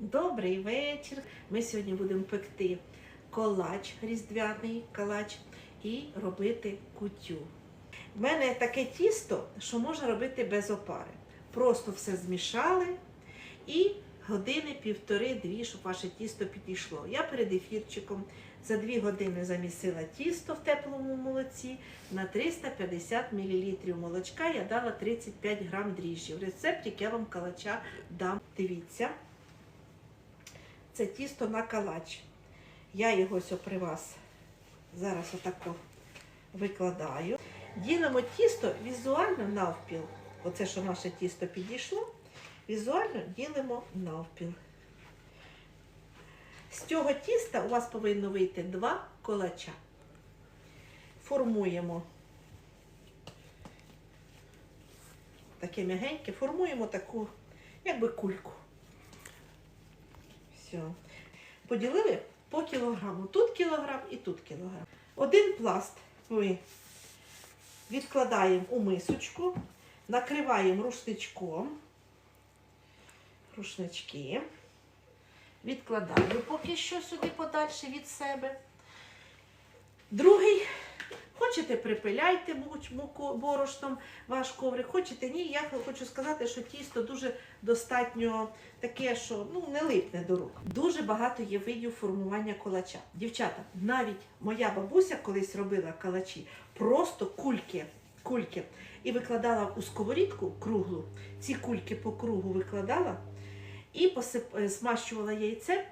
Добрий вечір. Ми сьогодні будемо пекти колач, різдвяний колач і робити кутю. У мене таке тісто, що можна робити без опари. Просто все змішали і години півтори-дві, щоб ваше тісто підійшло. Я перед ефірчиком за дві години замісила тісто в теплому молоці. На 350 мл молочка я дала 35 грам дріжджів. Рецептик я вам калача дам. Дивіться. Це тісто на калач. Я його ось при вас зараз отако викладаю. Ділимо тісто візуально навпіл. Оце, що наше тісто підійшло, візуально ділимо навпіл. З цього тіста у вас повинно вийти два колача. Формуємо таке м'ягеньке, формуємо таку, якби кульку. Все. Поділили по кілограму. Тут кілограм і тут кілограм. Один пласт ми відкладаємо у мисочку, накриваємо рушничком. Рушнички. Відкладаю поки що сюди подальше від себе. Другий. Хочете припиляйте борошном ваш коврик, хочете ні. Я хочу сказати, що тісто дуже достатньо таке, що ну не липне до рук. Дуже багато є видів формування колача. Дівчата, навіть моя бабуся колись робила калачі, просто кульки, кульки, і викладала у сковорідку круглу. Ці кульки по кругу викладала і посип... е, смащувала яйце.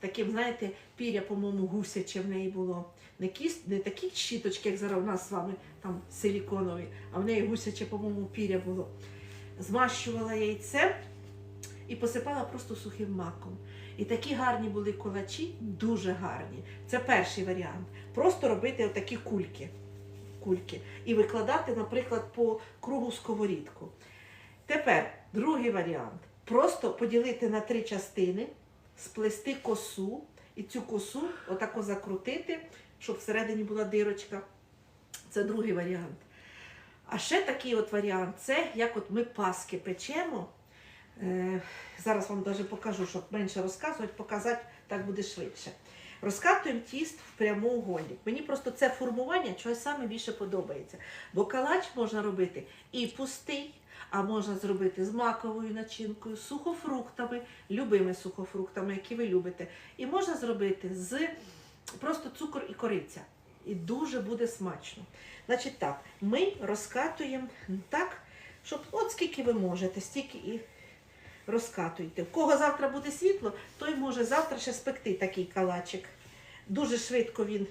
Таким, знаєте, піря, по-моєму, гусяче в неї було. Не, кіс... не такі щіточки, як зараз у нас з вами там силіконові, а в неї гусяче, по-моєму, піря було. Змащувала яйце і посипала просто сухим маком. І такі гарні були колачі, дуже гарні. Це перший варіант. Просто робити отакі кульки. кульки. І викладати, наприклад, по кругу сковорідку. Тепер другий варіант. Просто поділити на три частини, сплести косу і цю косу отако закрутити, щоб всередині була дирочка. Це другий варіант. А ще такий от варіант це як от ми паски печемо. Е, зараз вам навіть покажу, щоб менше розказувати, показати так буде швидше. Розкатуємо тіст в прямоугольник. Мені просто це формування чогось саме більше подобається. Бо калач можна робити і пустий, а можна зробити з маковою начинкою, сухофруктами, любими сухофруктами, які ви любите. І можна зробити з просто цукор і кориця. І дуже буде смачно. Значить так, ми розкатуємо так, щоб от скільки ви можете, стільки і розкатуйте. В кого завтра буде світло, той може завтра ще спекти такий калачик. Дуже швидко він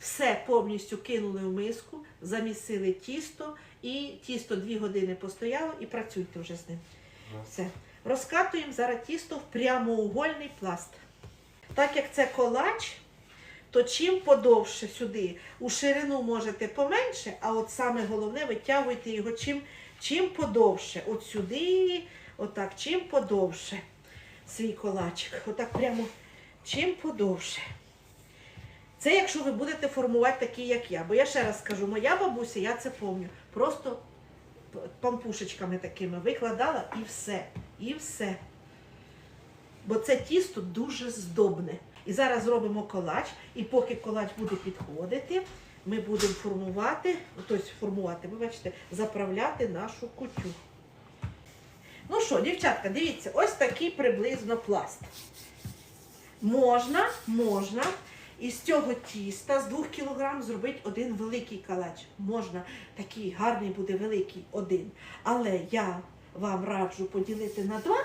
все повністю кинули в миску, замісили тісто, і тісто 2 години постояло і працюйте вже з ним. Все. Розкатуємо зараз тісто в прямоугольний пласт. Так як це колач, то чим подовше сюди, у ширину можете поменше, а от саме головне витягуйте його чим, чим подовше. От сюди, отак, чим подовше свій колачик. Отак прямо чим подовше. Це якщо ви будете формувати такий, як я. Бо я ще раз скажу, моя бабуся, я це пам'ятаю, просто пампушечками такими викладала і все. І все. Бо це тісто дуже здобне. І зараз зробимо колач, і поки колач буде підходити, ми будемо формувати, тобто формувати, ви бачите, заправляти нашу кутю. Ну що, дівчатка, дивіться, ось такий приблизно пласт. Можна, можна із цього тіста з 2 кг зробити один великий калач. Можна, такий гарний буде великий один. Але я вам раджу поділити на два.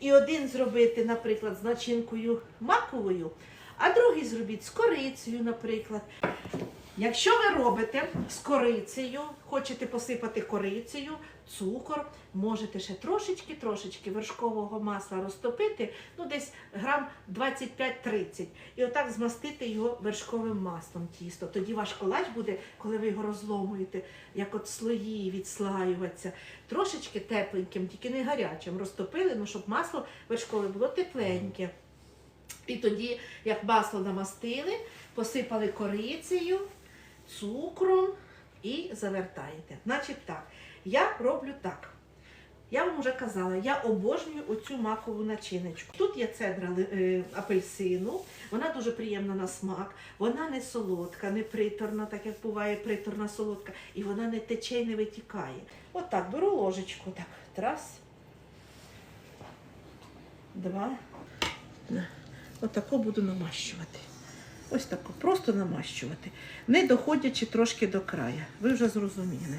І один зробити, наприклад, з начинкою маковою, а другий зробіть з корицею, наприклад. Якщо ви робите з корицею, хочете посипати корицею, цукор, можете ще трошечки-трошечки вершкового масла розтопити, ну десь грам 25-30. І отак змастити його вершковим маслом тісто. Тоді ваш колач буде, коли ви його розломуєте, як от слої відслаюватися. Трошечки тепленьким, тільки не гарячим. Розтопили, ну щоб масло вершкове було тепленьке. І тоді, як масло намастили, посипали корицею, цукром і завертаєте. Значить так, я роблю так. Я вам вже казала, я обожнюю оцю макову начиночку. Тут є цедра е, апельсину, вона дуже приємна на смак, вона не солодка, не приторна, так як буває приторна солодка, і вона не тече і не витікає. От так, беру ложечку, так, раз, два. Отако буду намащувати. Ось тако, просто намащувати, не доходячи трошки до краю. Ви вже зрозуміли.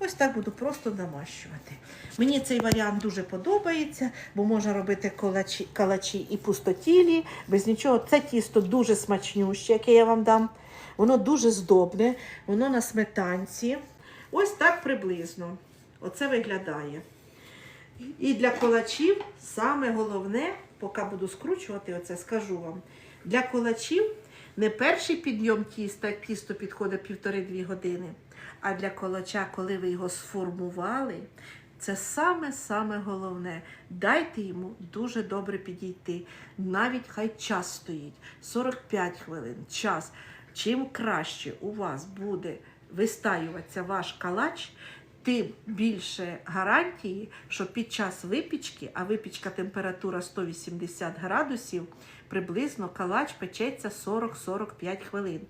Ось так буду просто намащувати. Мені цей варіант дуже подобається, бо можна робити колачі, калачі і пустотілі, без нічого. Це тісто дуже смачнюще, яке я вам дам. Воно дуже здобне, воно на сметанці. Ось так приблизно. Оце виглядає. І для колачів саме головне, поки буду скручувати, оце скажу вам. Для колачів не перший підйом тіста, як тісто підходить півтори-дві години. А для колача, коли ви його сформували, це саме-саме головне. Дайте йому дуже добре підійти. Навіть хай час стоїть 45 хвилин, час. Чим краще у вас буде вистаюватися ваш калач, тим більше гарантії, що під час випічки, а випічка температура 180 градусів, приблизно калач печеться 40-45 хвилин.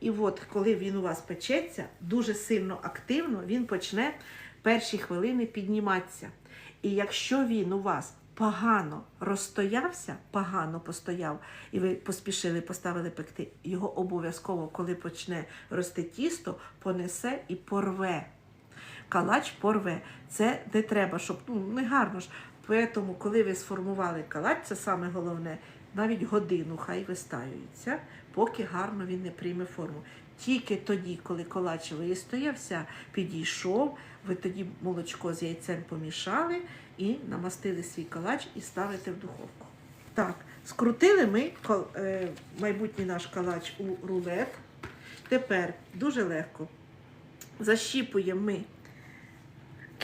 І от коли він у вас печеться, дуже сильно активно він почне перші хвилини підніматися. І якщо він у вас погано розстоявся, погано постояв, і ви поспішили, поставили пекти, його обов'язково, коли почне рости тісто, понесе і порве. Калач порве. Це не треба, щоб ну не гарно ж. Тому, коли ви сформували калач, це саме головне, навіть годину хай вистаюється, поки гарно він не прийме форму. Тільки тоді, коли колач вистоявся, підійшов, ви тоді молочко з яйцем помішали і намастили свій калач і ставите в духовку. Так, скрутили ми е, майбутній наш калач у рулет. Тепер дуже легко защіпуємо ми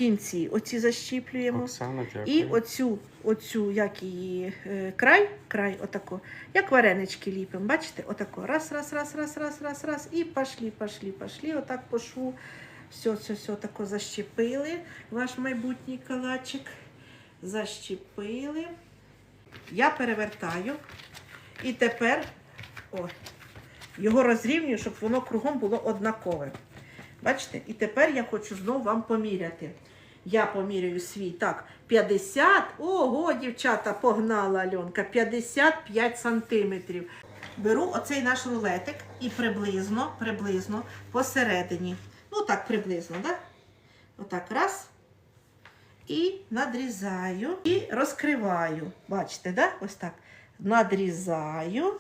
кінці, оці защіплюємо. Оксана, дякую. І оцю, оцю, як її е, край, край, отако, як варенички ліпимо. Бачите, отако. Раз, раз, раз, раз, раз, раз, раз. І пошли, пошли, пошли. Отак по шву. Все, все, все, тако защепили. Ваш майбутній калачик. Защепили. Я перевертаю. І тепер о, його розрівнюю, щоб воно кругом було однакове. Бачите? І тепер я хочу знову вам поміряти. Я поміряю свій так, 50. Ого, дівчата, погнала Альонка, 55 сантиметрів. Беру оцей наш рулетик і приблизно, приблизно посередині. Ну так, приблизно, так? Отак, раз. І надрізаю і розкриваю. Бачите, да? Ось так. Надрізаю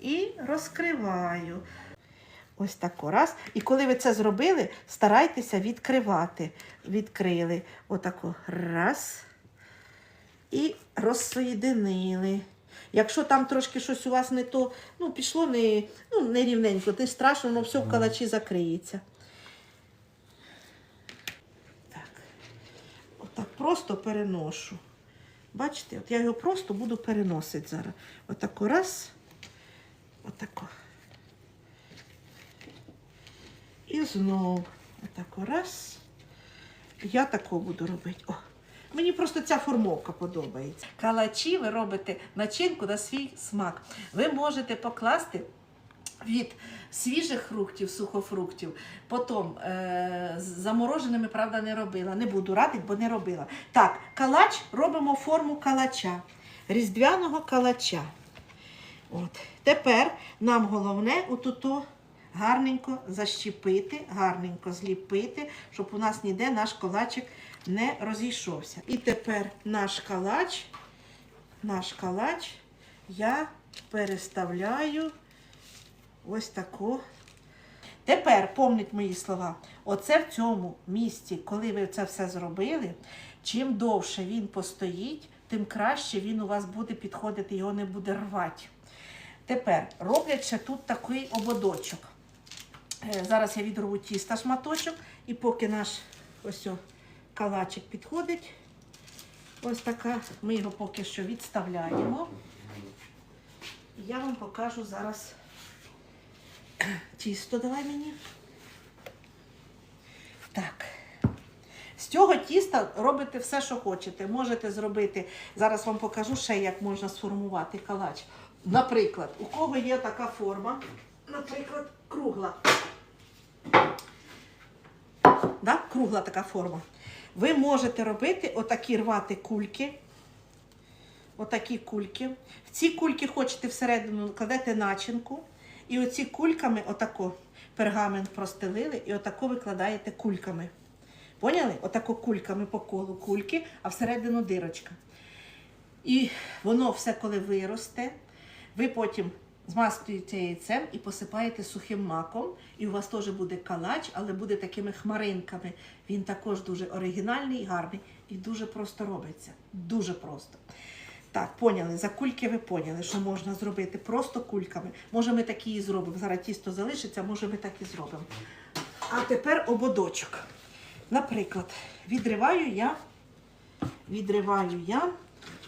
і розкриваю. Ось тако раз. І коли ви це зробили, старайтеся відкривати. Відкрили. Отако раз. І розсоєдинили. Якщо там трошки щось у вас не то, ну, пішло не, ну, не рівненько, не страшно, воно все в калачі закриється. Так. Отак просто переношу. Бачите, от я його просто буду переносити зараз. Отако раз. Отако. І знову отако раз. Я тако буду робити. О, мені просто ця формовка подобається. Калачі ви робите начинку на свій смак. Ви можете покласти від свіжих фруктів, сухофруктів, потім е, з замороженими, правда, не робила. Не буду радити, бо не робила. Так, калач робимо форму калача, різдвяного калача. От. Тепер нам головне отуто гарненько защіпити, гарненько зліпити, щоб у нас ніде наш калачик не розійшовся. І тепер наш калач, наш калач я переставляю ось тако. Тепер помніть мої слова. Оце в цьому місці, коли ви це все зробили, чим довше він постоїть, тим краще він у вас буде підходити, його не буде рвати. Тепер роблять ще тут такий ободочок. Е, Зараз я відрву тіста шматочок, і поки наш ось калачик підходить, ось така, ми його поки що відставляємо. Я вам покажу зараз тісто давай мені. Так. З цього тіста робите все, що хочете. Можете зробити, зараз вам покажу ще, як можна сформувати калач. Наприклад, у кого є така форма, наприклад, кругла. Да? Кругла така форма. Ви можете робити отакі рвати кульки. Отакі кульки. В ці кульки хочете всередину кладете начинку. І оці кульками, отако, пергамент простелили, і отако викладаєте кульками. Поняли? Отако кульками по колу кульки, а всередину дирочка. І воно все, коли виросте, ви потім змастуєте яйцем і посипаєте сухим маком. І у вас теж буде калач, але буде такими хмаринками. Він також дуже оригінальний гарний. І дуже просто робиться. Дуже просто. Так, поняли, за кульки ви поняли, що можна зробити просто кульками. Може, ми такі і зробимо. Зараз тісто залишиться, може ми так і зробимо. А тепер ободочок. Наприклад, відриваю я, відриваю я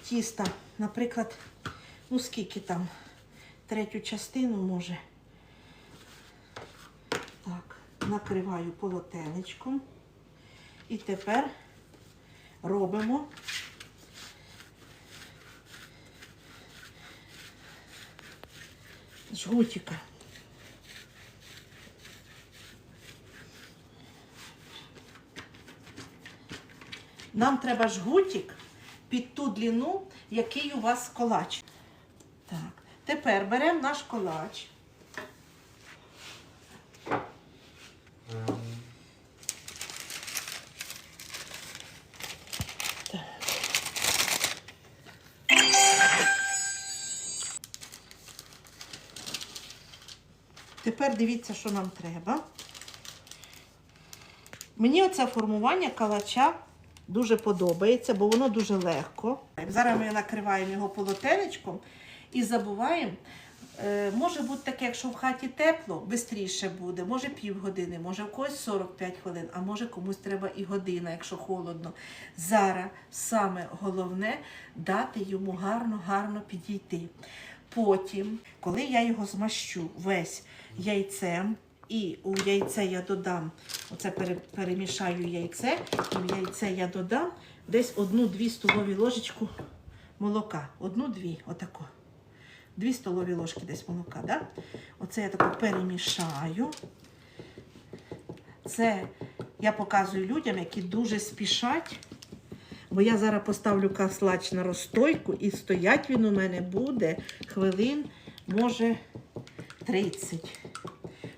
тіста, наприклад, ну скільки там, третю частину може. Так, накриваю полотенечком. І тепер робимо жгутика. Нам треба жгутик під ту длину, який у вас колач. Так, тепер беремо наш колач. Тепер дивіться, що нам треба. Мені оце формування калача дуже подобається, бо воно дуже легко. Зараз ми накриваємо його полотенечком і забуваємо. Е, може бути таке, якщо в хаті тепло, швидше буде, може півгодини, може в когось 45 хвилин, а може комусь треба і година, якщо холодно. Зараз саме головне дати йому гарно-гарно підійти. Потім, коли я його змащу весь яйцем, і у яйце я додам, оце перемішаю яйце, і в яйце я додам десь одну-дві столові ложечку молока. Одну-дві, отако. Дві столові ложки десь молока. Да? Оце я тако перемішаю. Це я показую людям, які дуже спішать. Бо я зараз поставлю каслач на розстойку і стоять він у мене буде хвилин, може, 30.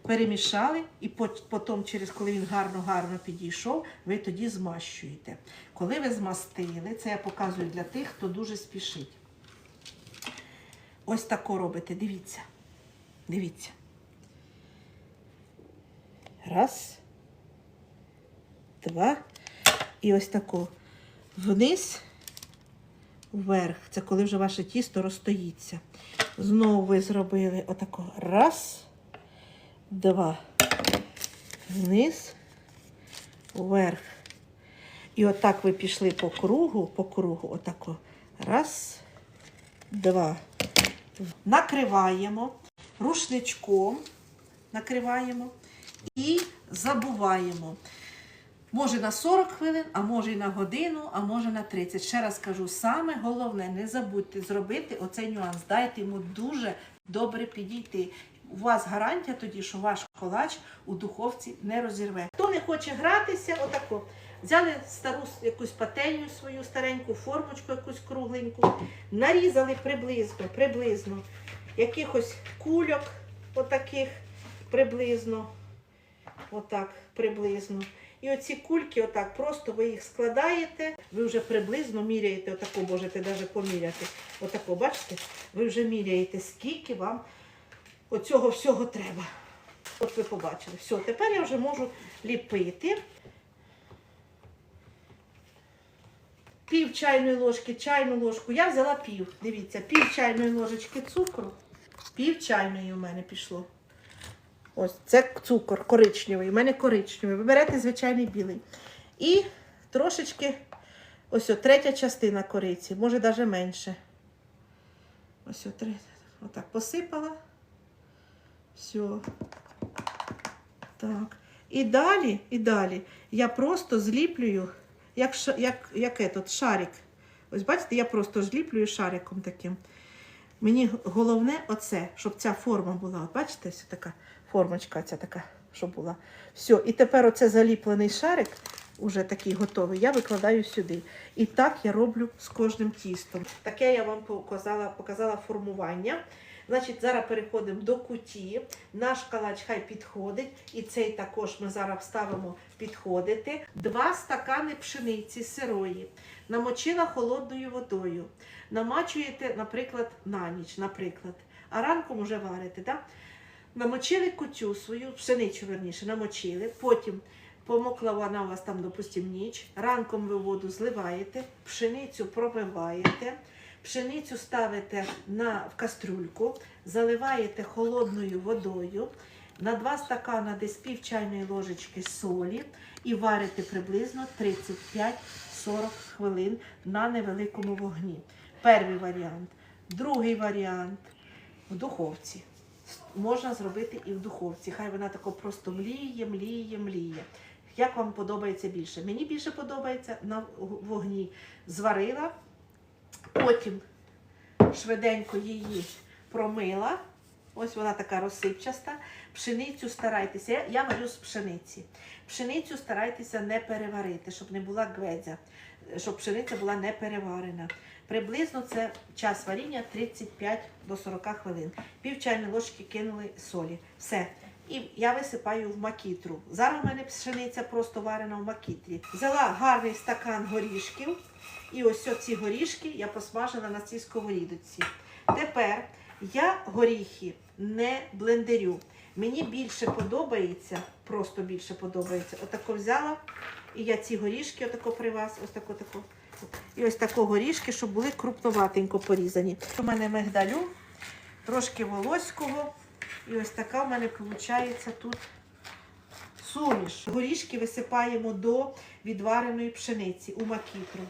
Перемішали, і потім, через коли він гарно-гарно підійшов, ви тоді змащуєте. Коли ви змастили, це я показую для тих, хто дуже спішить. Ось тако робите, дивіться. Дивіться. Раз, два. І ось тако вниз, вверх. Це коли вже ваше тісто розстоїться. Знову ви зробили отако. Раз, два. Вниз, вверх. І отак ви пішли по кругу, по кругу, отако. Раз, два. Накриваємо рушничком, накриваємо і забуваємо. Може на 40 хвилин, а може і на годину, а може на 30. Ще раз кажу, саме головне, не забудьте зробити оцей нюанс. Дайте йому дуже добре підійти. У вас гарантія тоді, що ваш колач у духовці не розірве. Хто не хоче гратися, отако. Взяли стару якусь пательню свою стареньку, формочку якусь кругленьку, нарізали приблизно, приблизно якихось кульок, отаких приблизно. Отак, приблизно. І оці кульки, отак, просто ви їх складаєте, ви вже приблизно міряєте, отако можете навіть поміряти. Отако, бачите? Ви вже міряєте, скільки вам оцього всього треба. От ви побачили. Все, тепер я вже можу ліпити. Пів чайної ложки, чайну ложку. Я взяла пів. Дивіться, пів чайної ложечки цукру. Пів чайної у мене пішло. Ось це цукор коричневий. У мене коричневий. Ви берете звичайний білий. І трошечки, ось о, третя частина кориці, може навіть менше. Ось о, третя. Отак посипала. Все. Так. І далі, і далі я просто зліплюю як, як, як этот, шарик. Ось бачите, я просто зліплюю шариком таким. Мені головне оце, щоб ця форма була. От бачите, ось така формочка ця така, щоб була. Все, і тепер оце заліплений шарик, уже такий готовий, я викладаю сюди. І так я роблю з кожним тістом. Таке я вам показала, показала формування. Значить, зараз переходимо до куті. Наш калач хай підходить, і цей також ми зараз вставимо підходити. Два стакани пшениці сирої. Намочила холодною водою. Намачуєте, наприклад, на ніч, наприклад. А ранком вже варите. Да? Намочили кутю свою, пшеницю верніше, намочили. Потім помокла вона у вас там, допустимо, ніч. Ранком ви воду зливаєте, пшеницю промиваєте. Пшеницю ставите на, в кастрюльку, заливаєте холодною водою, на 2 стакана десь пів чайної ложечки солі і варите приблизно 35-40 хвилин на невеликому вогні. Перший варіант. Другий варіант в духовці. Можна зробити і в духовці. Хай вона тако просто мліє, мліє, мліє. Як вам подобається більше? Мені більше подобається на вогні. Зварила, потім швиденько її промила. Ось вона така розсипчаста. Пшеницю старайтеся. Я, я варю з пшениці. Пшеницю старайтеся не переварити, щоб не була гведзя, щоб пшениця була не переварена. Приблизно це час варіння 35 до 40 хвилин. Пів чайної ложки кинули солі. Все. І я висипаю в макітру. Зараз у мене пшениця просто варена в макітрі. Взяла гарний стакан горішків. І ось ці горішки я посмажила на цій сковорідочці. Тепер я горіхи не блендерю. Мені більше подобається, просто більше подобається. Отако взяла, і я ці горішки отако при вас, ось тако, тако. І ось тако горішки, щоб були крупноватенько порізані. У мене мигдалю, трошки волоського. І ось така в мене виходить тут суміш. Горішки висипаємо до відвареної пшениці у макітру.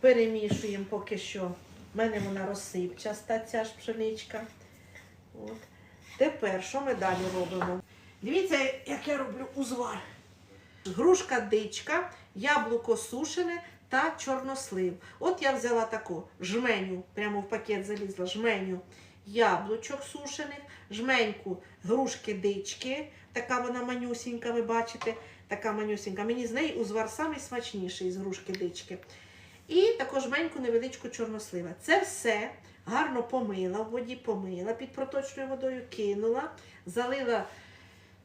Перемішуємо поки що. У мене вона розсипчаста, ця ж пшеничка. От. Тепер що ми далі робимо? Дивіться, як я роблю узвар. Грушка дичка, яблуко сушене та чорнослив. От я взяла таку жменю, прямо в пакет залізла, жменю яблучок сушених, жменьку грушки дички, така вона манюсінька, ви бачите, така манюсінька. Мені з неї узвар самий смачніший з грушки дички. І також жменьку невеличку чорнослива. Це все гарно помила, в воді помила, під проточною водою кинула, залила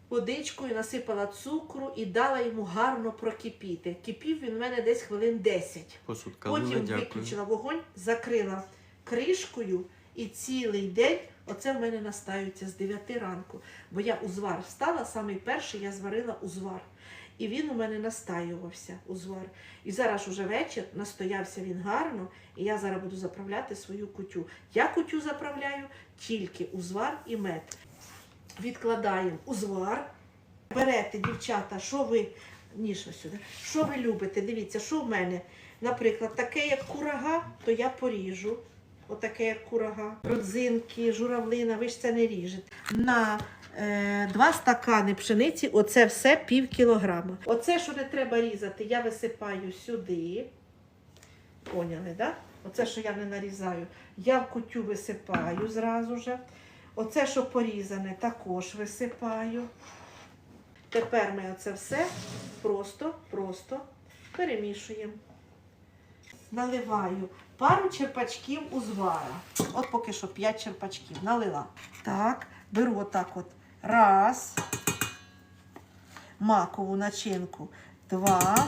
водичкою, насипала цукру і дала йому гарно прокипіти. Кипів він в мене десь хвилин 10. Посуд калина, Потім дякую. виключила вогонь, закрила кришкою і цілий день оце в мене настаються з 9 ранку. Бо я узвар встала, самий перший я зварила узвар. І він у мене настаювався, узвар. І зараз уже вечір, настоявся він гарно, і я зараз буду заправляти свою кутю. Я кутю заправляю тільки узвар і мед. Відкладаємо узвар. Берете, дівчата, що ви. Ніж сюди. Що ви любите? Дивіться, що в мене. Наприклад, таке, як курага, то я поріжу. Отаке, як курага. Родзинки, журавлина, ви ж це не ріжете. На два стакани пшениці, оце все пів кілограма. Оце, що не треба різати, я висипаю сюди. Поняли? Да? Оце, що я не нарізаю, я в кутю висипаю зразу же. Оце, що порізане, також висипаю. Тепер ми оце все просто, просто перемішуємо. Наливаю пару черпачків узвара. От поки що 5 черпачків налила. Так, беру отак от. Раз. Макову начинку. Два.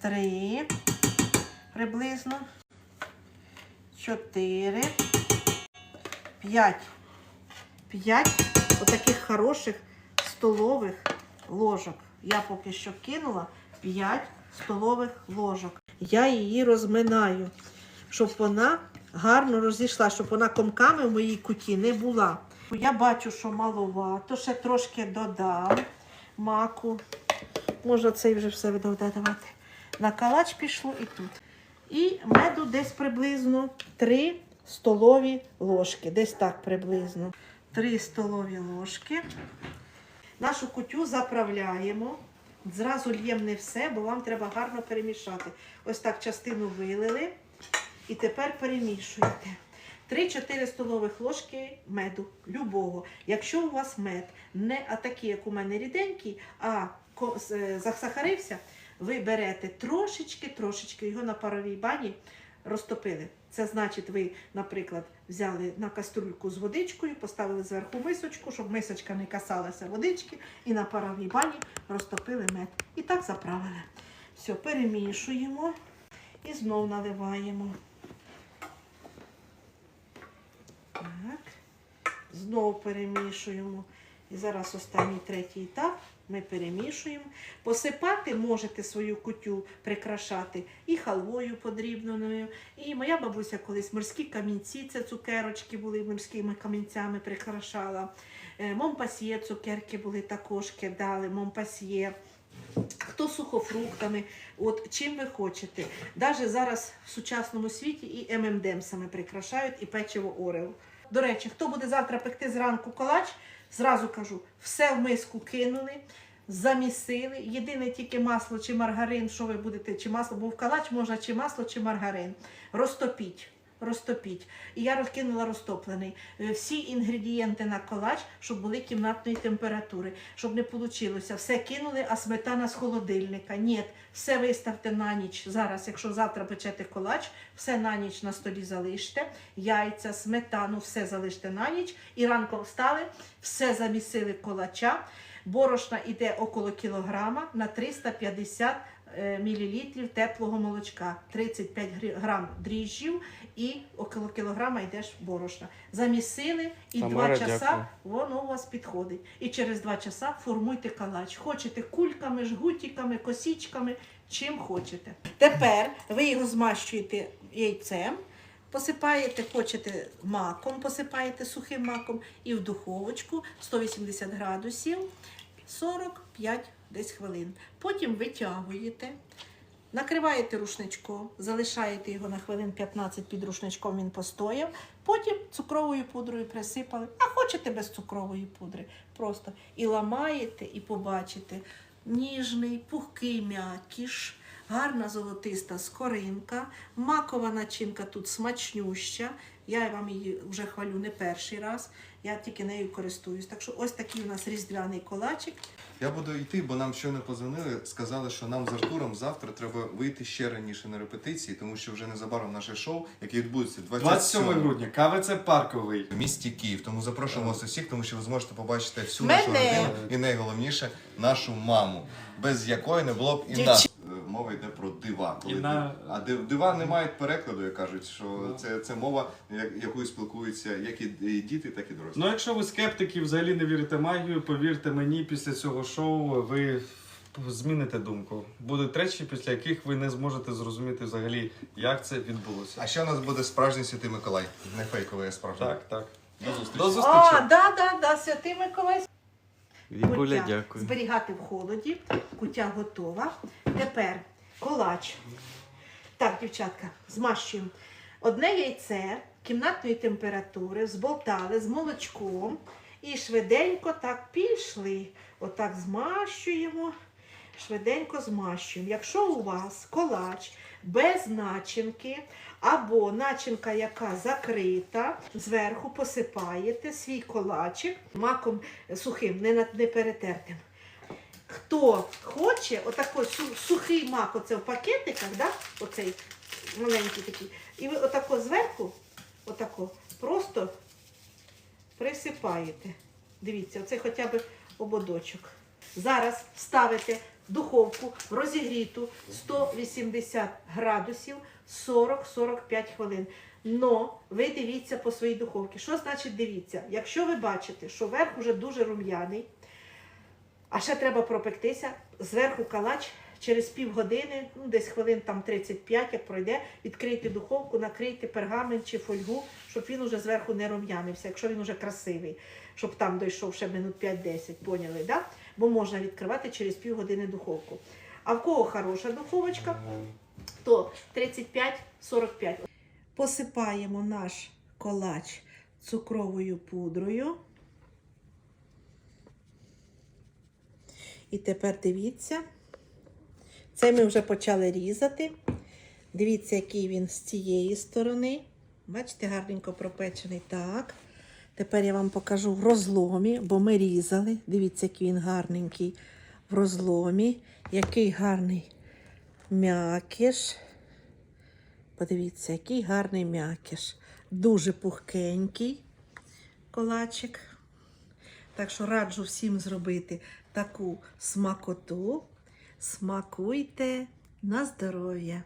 Три. Приблизно. Чотири. П'ять. П'ять отаких хороших столових ложок. Я поки що кинула 5 столових ложок. Я її розминаю, щоб вона гарно розійшла, щоб вона комками в моїй куті не була. Я бачу, що маловато, ще трошки додам маку. Можна цей вже все додавати. На калач пішло і тут. І меду десь приблизно 3 столові ложки. Десь так приблизно. 3 столові ложки. Нашу кутю заправляємо Зразу л'ємо не все, бо вам треба гарно перемішати. Ось так частину вилили і тепер перемішуєте. 3-4 столових ложки меду, любого. Якщо у вас мед не такий, як у мене ріденький, а е, засахарився, ви берете трошечки, трошечки його на паровій бані розтопили. Це значить, ви, наприклад, взяли на каструльку з водичкою, поставили зверху мисочку, щоб мисочка не касалася водички, і на паровій бані розтопили мед. І так заправили. Все, перемішуємо і знов наливаємо. Так. Знов перемішуємо. І зараз останній третій етап. Ми перемішуємо. Посипати можете свою кутю прикрашати і халвою подрібненою. І моя бабуся колись морські камінці, це цукерочки були морськими камінцями, прикрашала. Е, Монпасьє цукерки були також кидали, монпасьє. Хто сухофруктами, от чим ви хочете. Навіть зараз в сучасному світі і ММДМсами прикрашають, і печиво Орео. До речі, хто буде завтра пекти зранку колач, зразу кажу, все в миску кинули, замісили. Єдине тільки масло чи маргарин, що ви будете, чи масло, бо в калач можна чи масло, чи маргарин. Розтопіть. Розтопіть. І я розкинула розтоплений. Е, Всі інгредієнти на колач, щоб були кімнатної температури, щоб не вийшло. Все кинули, а сметана з холодильника. Ні, все виставте на ніч. Зараз, якщо завтра печете колач, все на ніч на столі залиште. Яйця, сметану, все залиште на ніч. І ранком встали, все замісили колача. Борошна йде около кілограма на 350 е, мл теплого молочка, 35 гри- грам дріжджів і около кілограма йдеш борошна. Замісили і Тамара, два часа дякую. воно у вас підходить. І через два часа формуйте калач. Хочете кульками, жгутиками, косічками, чим хочете. Тепер ви його змащуєте яйцем. Посипаєте, хочете маком, посипаєте сухим маком і в духовочку 180 градусів 45 десь хвилин. Потім витягуєте, накриваєте рушничком, залишаєте його на хвилин 15 під рушничком, він постояв. Потім цукровою пудрою присипали, а хочете без цукрової пудри. Просто і ламаєте, і побачите ніжний, пухкий м'якіш, гарна золотиста скоринка, макова начинка тут смачнюща. Я вам її вже хвалю не перший раз, я тільки нею користуюсь. Так що ось такий у нас різдвяний колачик. Я буду йти, бо нам щойно позвонили, сказали, що нам з Артуром завтра треба вийти ще раніше на репетиції, тому що вже незабаром наше шоу, яке відбудеться 27 грудня, КВЦ парковий. в місті Київ. Тому запрошуємо вас усіх, тому що ви зможете побачити всю Мене. нашу родину і найголовніше нашу маму, без якої не було б і нас. Мова йде про дива. Коли на- А див- дива не мають перекладу, як кажуть, що це, це мова, якою спілкуються як і і діти, так і дорослі. Ну, якщо ви скептики, взагалі не вірите магію, повірте мені, після цього шоу ви зміните думку. Будуть речі, після яких ви не зможете зрозуміти взагалі, як це відбулося. А ще у нас буде справжній святий Миколай, не фейковий, а справжній. Так, так. До зустрічі. До зустрічі. А, да, да, да, святий Миколай. Вікуля, дякую. Зберігати в холоді. Кутя готова. Тепер колач. Так, дівчатка, змащуємо. Одне яйце кімнатної температури зболтали з молочком і швиденько так пішли. Отак змащуємо. Швиденько змащуємо. Якщо у вас колач без начинки, або начинка, яка закрита, зверху посипаєте свій колачик маком сухим, не перетертим. Хто хоче, отакий сухий мак, оце в пакетиках, да? оцей маленький такий, і ви отако зверху, отако, просто присипаєте. Дивіться, оце хоча б ободочок. Зараз ставите духовку розігріту 180 градусів 40-45 хвилин. Но ви дивіться по своїй духовці. Що значить дивіться? Якщо ви бачите, що верх уже дуже рум'яний, а ще треба пропектися, зверху калач через півгодини, ну десь хвилин там 35, як пройде, відкрийте духовку, накрийте пергамент чи фольгу, щоб він уже зверху не рум'янився, якщо він уже красивий, щоб там дійшов ще минут 5-10, поняли, да? Бо можна відкривати через півгодини духовку. А в кого хороша духовочка, то 35-45. Посипаємо наш колач цукровою пудрою. І тепер дивіться. Це ми вже почали різати. Дивіться, який він з цієї сторони. Бачите, гарненько пропечений. Так. Тепер я вам покажу в розломі, бо ми різали. Дивіться, який він гарненький в розломі. Який гарний м'якіш. Подивіться, який гарний м'якіш. Дуже пухкенький колачик. Так що раджу всім зробити таку смакоту. Смакуйте на здоров'я.